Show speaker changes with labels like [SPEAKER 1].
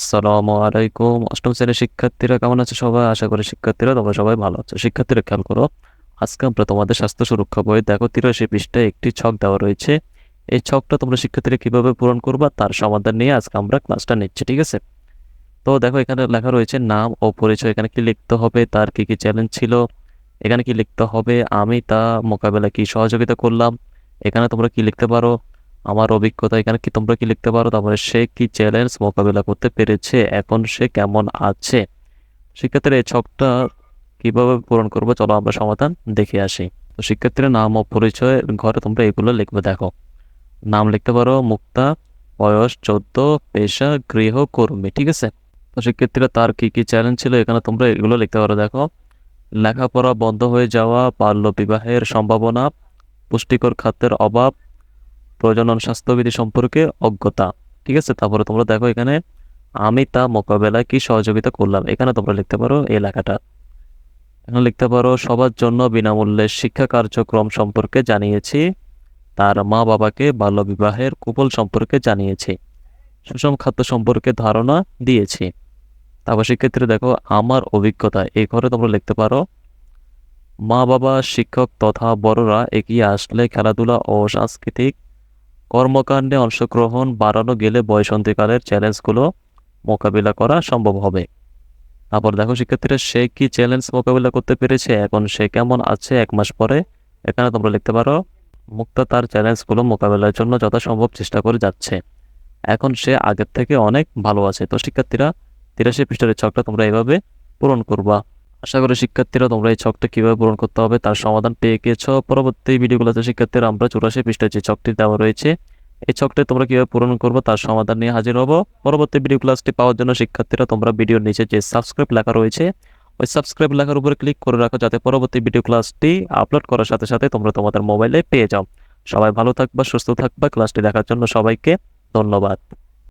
[SPEAKER 1] আসসালামু আলাইকুম। অষ্টম শ্রেণির শিক্ষার্থীরা কেমন আছে সবাই? আশা করি শিক্ষার্থীরা তোমরা সবাই ভালো আছো। শিক্ষার্থীরা খেয়াল করো, আজকে আমরা তোমাদের স্বাস্থ্য সুরক্ষা বই, দেখো তিরাশি পৃষ্ঠায় একটি ছক দেওয়া রয়েছে। এই ছকটা তোমরা শিক্ষার্থীরা কীভাবে পূরণ করবা তার সমাধান নিয়ে আজকে আমরা ক্লাসটা নিচ্ছি, ঠিক আছে? তো দেখো এখানে লেখা রয়েছে নাম ও পরিচয়, এখানে কি লিখতে হবে, তার কি কি চ্যালেঞ্জ ছিল, এখানে কি লিখতে হবে, আমি তা মোকাবেলা কি সহযোগিতা করলাম, এখানে তোমরা কি লিখতে পারো আমার অভিজ্ঞতা এখানে কি তোমরা কি লিখতে পারো? তারপরে সে কি চ্যালেঞ্জ মোকাবিলা করতে পেরেছে? এখন সে কেমন আছে? শিক্ষার্থীরা এই ছকটা কীভাবে পূরণ করব? চলো আমরা সমাধান দেখে আসি। তো শিক্ষার্থীরা নাম ও পরিচয় ঘরে তোমরা এগুলো লিখবে, দেখো। নাম লিখতে পারো, মুক্তা, বয়স চোদ্দ, পেশা গৃহকর্মী ঠিক আছে? তো শিক্ষার্থীরা তার কি কি চ্যালেঞ্জ ছিল এখানে তোমরা এগুলো লিখতে পারো, দেখো। লেখাপড়া বন্ধ হয়ে যাওয়া, বাল্য বিবাহের সম্ভাবনা, পুষ্টিকর খাদ্যের অভাব প্রজনন স্বাস্থ্যবিধি সম্পর্কে অজ্ঞতা। ঠিক আছে? তারপরে তোমরা দেখো এখানে, আমি তা মোকাবেলায় কি সহযোগিতা করলাম? এখানে তোমরা লিখতে পারো এই লেখাটা। এখানে লিখতে পারো, সবার জন্য বিনামূল্যে শিক্ষা কার্যক্রম সম্পর্কে জানিয়েছি। তার মা বাবাকে বাল্যবিবাহের কুপল সম্পর্কে জানিয়েছি। সুষম খাদ্য সম্পর্কে ধারণা দিয়েছি। তারপর শিক্ষার্থীরা দেখো, আমার অভিজ্ঞতা। এই ঘরে তোমরা লিখতে পারো, মা বাবা, শিক্ষক তথা বড়রা এগিয়ে আসলে খেলাধুলা ও সাংস্কৃতিক কর্মকাণ্ডে অংশগ্রহণ বাড়ানো গেলে বয়সন্ধিকালের চ্যালেঞ্জগুলো মোকাবিলা করা সম্ভব হবে। তারপর দেখো শিক্ষার্থীরা, সে কি চ্যালেঞ্জ মোকাবিলা করতে পেরেছে? এখন সে কেমন আছে? এক মাস পরে এখানে তোমরা লিখতে পারো, মুক্তা তার চ্যালেঞ্জগুলো মোকাবিলার জন্য যথাসম্ভব চেষ্টা করে যাচ্ছে। এখন সে আগের থেকে অনেক ভালো আছে। তো শিক্ষার্থীরা, তিরাশি পৃষ্ঠার ছকটা তোমরা এভাবে পূরণ করবা। আশা করি শিক্ষার্থীরা তোমরা এই ছকটা কীভাবে পূরণ করতে হবে তার সমাধান পেয়ে গিয়েছো। পরবর্তী ভিডিওগুলোতে শিক্ষার্থীরা আমরা চুরাশি পৃষ্ঠায় যে ছকটি দেওয়া রয়েছে, এই ছকটি তোমরা কীভাবে পূরণ করব তার সমাধান নিয়ে হাজির হব। পরবর্তী ভিডিও ক্লাসটি পাওয়ার জন্য শিক্ষার্থীরা তোমরা ভিডিওর নিচে যে সাবস্ক্রাইব লেখা রয়েছে, ওই সাবস্ক্রাইব লেখার উপরে ক্লিক করে রাখো যাতে পরবর্তী ভিডিও ক্লাসটি আপলোড করার সাথে সাথে তোমরা তোমাদের মোবাইলে পেয়ে যাও। সবাই ভালো থাকবা, সুস্থ থাকবা। ক্লাসটি দেখার জন্য সবাইকে ধন্যবাদ।